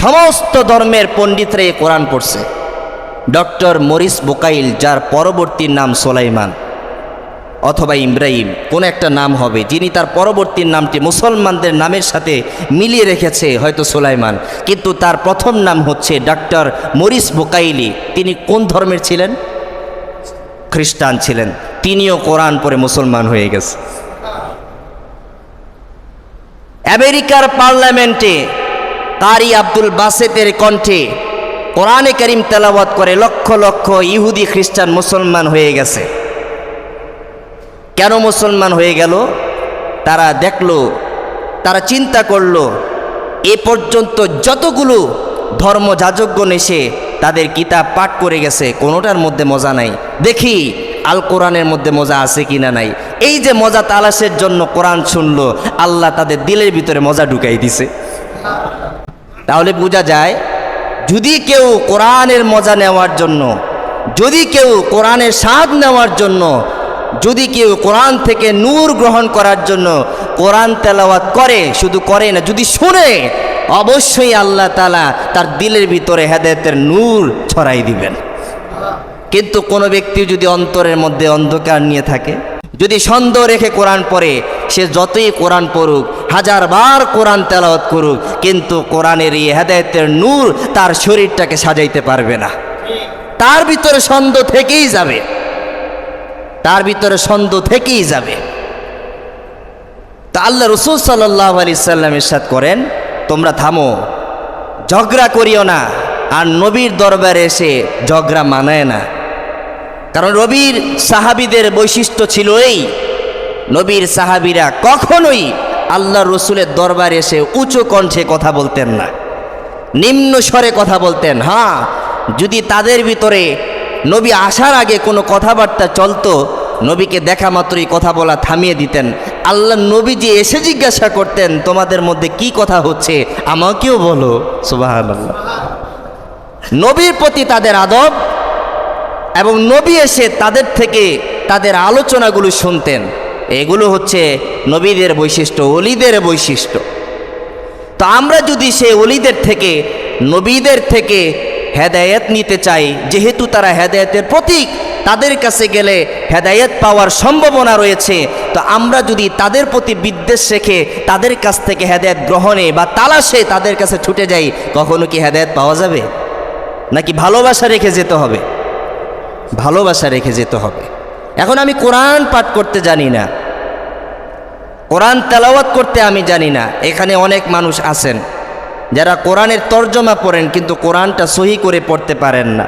সমস্ত ধর্মের পণ্ডিতরা এই কোরআন পড়ছে। ডক্টর মরিস বোকাইল, যার পরবর্তী নাম সোলাইমান অথবা ইব্রাহিম, কোন একটা নাম হবে, যিনি তার পরবর্তী নামটি মুসলমানদের নামের সাথে মিলিয়ে রেখেছে হয়তো সোলাইমান। কিন্তু তার প্রথম নাম হচ্ছে ডক্টর মরিস বোকাইলি। তিনি কোন ধর্মের ছিলেন? খ্রিস্টান ছিলেন। তিনিও কোরআন পরে মুসলমান হয়ে গেছে। আমেরিকার পার্লামেন্টে কারি আব্দুল বাসেতের কণ্ঠে কোরআনে করিম তেলাওয়াত করে লক্ষ লক্ষ ইহুদি খ্রিস্টান মুসলমান হয়ে গেছে। কেন মুসলমান হয়ে গেল? তারা দেখল, তারা চিন্তা করল, এ পর্যন্ত যতগুলো ধর্ম যাজজ্ঞ এসে তাদের কিতাব পাঠ করে গেছে, কোনোটার মধ্যে মজা নাই। দেখি, আল কোরআনের মধ্যে মজা আছে কি না নাই। এই যে মজা তালাশের জন্য কোরআন শুনলো, আল্লাহ তাদের দিলের ভিতরে মজা ঢুকাই দিছে। তাহলে বোঝা যায়, যদি কেউ কোরআনের মজা নেওয়ার জন্য, যদি কেউ কোরআনের স্বাদ নেওয়ার জন্য, যদি কেউ কোরআন থেকে নূর গ্রহণ করার জন্য কোরআন তেলাওয়াত করে, শুধু করে না, যদি শুনে, অবশ্যই আল্লাহ তালা তার দিলের ভিতরে হেদায়তের নূর ছড়াই দিবেন। কিন্তু কোনো ব্যক্তি যদি অন্তরের মধ্যে অন্ধকার নিয়ে থাকে, যদি সন্দেহ রেখে কোরআন পড়ে, সে যতই কোরআন পড়ুক হাজার বার কোরআন তেলাওয়াত করুক, কিন্তু কোরআনের এই হেদায়তের নূর তার শরীরটাকে সাজাইতে পারবে না। তার ভিতরে সন্দেহ থেকেই যাবে। তার ভিতরে সন্দেহ থেকেই যাবে। তা আল্লাহ রসুল সাল্লাহ আলি সাল্লাম ইরশাদ করেন, তোমরা থামো, ঝগড়া করিও না, আর নবীর দরবারে এসে ঝগড়া মানায় না। কারণ রবির সাহাবিদের বৈশিষ্ট্য ছিল এই, নবীর সাহাবিরা কখনোই আল্লাহ রসুলের দরবারে এসে উঁচু কণ্ঠে কথা বলতেন না, নিম্ন স্বরে কথা বলতেন। হ্যাঁ যদি তাদের ভিতরে নবী আসার আগে কোনো কথাবার্তা চলতো, নবীকে দেখা মাত্রই কথা বলা থামিয়ে দিতেন। আল্লাহ নবী যে এসে জিজ্ঞাসা করতেন, তোমাদের মধ্যে কি কথা হচ্ছে, আমাকেও বলো সুবাহ নবীর প্রতি তাদের আদব এবং নবী এসে তাদের থেকে তাদের আলোচনাগুলো শুনতেন। এগুলো হচ্ছে নবীদের বৈশিষ্ট্য অলিদের বৈশিষ্ট্য। তো আমরা যদি সে অলিদের থেকে, নবীদের থেকে হেদায়েত নিতে চাই, যেহেতু তারা হেদায়েতের প্রতীক, তাদের কাছে গেলে হেদায়েত পাওয়ার সম্ভাবনা রয়েছে, তো আমরা যদি তাদের প্রতি বিদ্বেষ রেখে তাদের কাছ থেকে হেদায়েত গ্রহণে বা তালাশে তাদের কাছে ছুটে যাই, কখনো কি হেদায়েত পাওয়া যাবে? নাকি ভালোবাসা রেখে যেতে হবে? ভালোবাসা রেখে যেতে হবে। এখন আমি কোরআন পাঠ করতে জানি না। কোরআন তেলাওয়াত করতে আমি জানি না। এখানে অনেক মানুষ আছেন যারা কোরআনের তর্জমা পড়েন কিন্তু কোরআনটা সহি করে পড়তে পারেন না।